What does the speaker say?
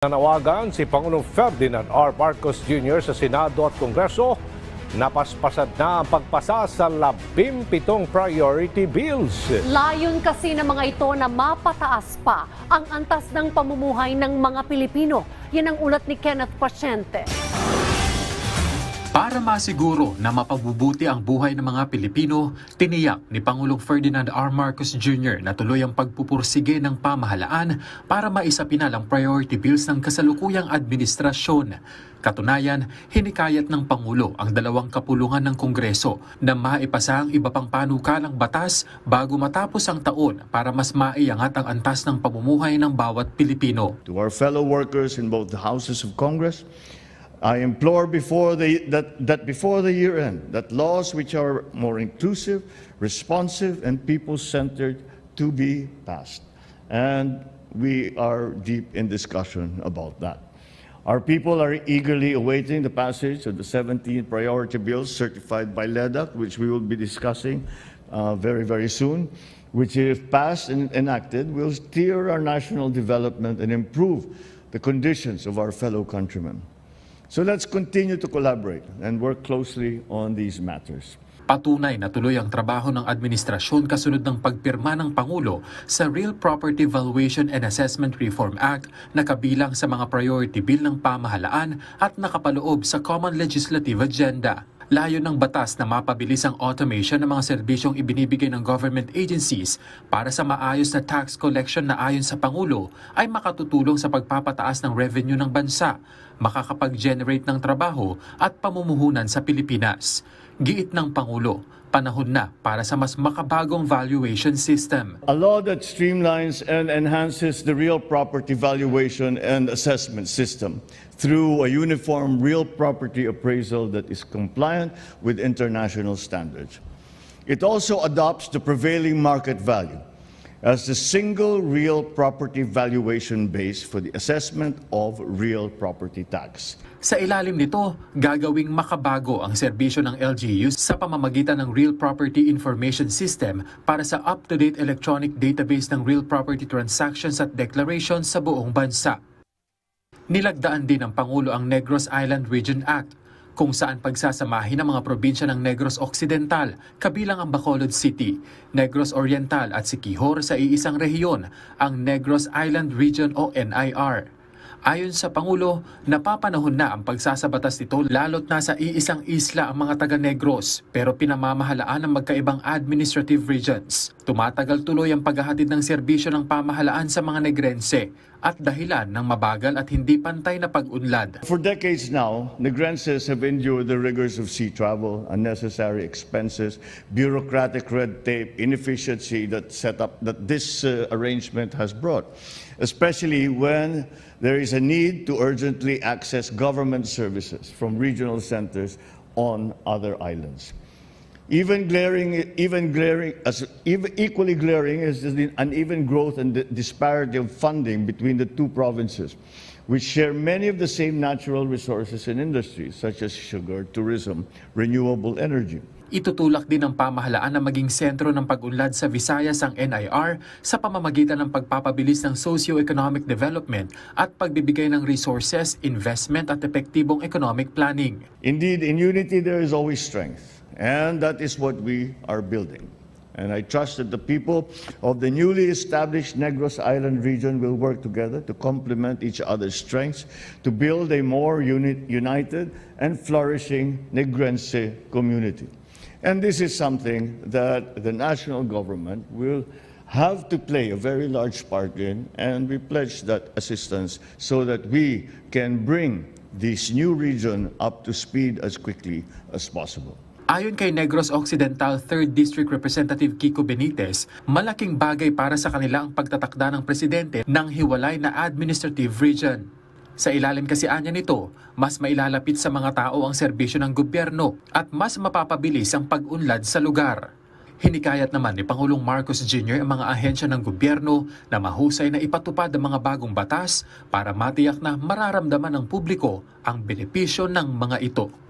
Nanawagan si Pangulong Ferdinand R. Marcos Jr. sa Senado at Kongreso napaspasad na ang pagpasa sa labing pitong priority bills. Layon kasi ng mga ito na mapataas pa ang antas ng pamumuhay ng mga Pilipino. Yan ang ulat ni Kenneth Pasyente. Para masiguro na mapabubuti ang buhay ng mga Pilipino, tiniyak ni Pangulong Ferdinand R. Marcos Jr. na tuloy ang pagpupursige ng pamahalaan para maisapinal ang priority bills ng kasalukuyang administrasyon. Katunayan, hinikayat ng Pangulo ang dalawang kapulungan ng Kongreso na maipasa ang iba pang panukalang batas bago matapos ang taon para mas maiangat ang antas ng pamumuhay ng bawat Pilipino. To our fellow workers in both the houses of Congress, I implore before the, that, that before the year end, that laws which are more inclusive, responsive, and people-centered to be passed. And we are deep in discussion about that. Our people are eagerly awaiting the passage of the 17 priority bills certified by LEDAC, which we will be discussing uh, very, very soon, which, if passed and enacted, will steer our national development and improve the conditions of our fellow countrymen. So let's continue to collaborate and work closely on these matters. Patunay na tuloy ang trabaho ng administrasyon kasunod ng pagpirma ng Pangulo sa Real Property Valuation and Assessment Reform Act na kabilang sa mga priority bill ng pamahalaan at nakapaloob sa Common Legislative Agenda. Layo ng batas na mapabilis ang automation ng mga serbisyong ibinibigay ng government agencies para sa maayos na tax collection na ayon sa Pangulo ay makatutulong sa pagpapataas ng revenue ng bansa, makakapag-generate ng trabaho at pamumuhunan sa Pilipinas. Giit ng Pangulo, panahon na para sa mas makabagong valuation system. A law that streamlines and enhances the real property valuation and assessment system through a uniform real property appraisal that is compliant with international standards. It also adopts the prevailing market value as the single real property valuation base for the assessment of real property tax. Sa ilalim nito, gagawing makabago ang serbisyo ng LGU sa pamamagitan ng Real Property Information System para sa up-to-date electronic database ng real property transactions at declarations sa buong bansa. Nilagdaan din ng Pangulo ang Negros Island Region Act kung saan pagsasamahin ang mga probinsya ng Negros Occidental kabilang ang Bacolod City, Negros Oriental at Siquijor sa iisang rehiyon, ang Negros Island Region o NIR. Ayon sa Pangulo, napapanahon na ang pagsasabatas nito lalot na sa iisang isla ang mga taga-Negros pero pinamamahalaan ng magkaibang administrative regions. Tumatagal tuloy ang paghahatid ng serbisyo ng pamahalaan sa mga Negrense at dahilan ng mabagal at hindi pantay na pag-unlad. For decades now, Negrenses have endured the rigors of sea travel, unnecessary expenses, bureaucratic red tape, inefficiency that set up that this uh, arrangement has brought, especially when there is a need to urgently access government services from regional centers on other islands. Even glaring, even glaring, as equally glaring is the uneven growth and the disparity of funding between the two provinces, which share many of the same natural resources and industries, such as sugar, tourism, renewable energy. Itutulak din ng pamahalaan na maging sentro ng pag-unlad sa Visayas ang NIR sa pamamagitan ng pagpapabilis ng socio-economic development at pagbibigay ng resources, investment at epektibong economic planning. Indeed, in unity there is always strength, and that is what we are building. And I trust that the people of the newly established Negros Island region will work together to complement each other's strengths to build a more uni- united and flourishing Negrense community. And this is something that the national government will have to play a very large part in, and we pledge that assistance so that we can bring this new region up to speed as quickly as possible. Ayon kay Negros Occidental 3rd District Representative Kiko Benitez, malaking bagay para sa kanila ang pagtatakda ng presidente ng hiwalay na administrative region. Sa ilalim kasi anya nito, mas mailalapit sa mga tao ang serbisyo ng gobyerno at mas mapapabilis ang pag-unlad sa lugar. Hinikayat naman ni Pangulong Marcos Jr. ang mga ahensya ng gobyerno na mahusay na ipatupad ang mga bagong batas para matiyak na mararamdaman ng publiko ang benepisyo ng mga ito.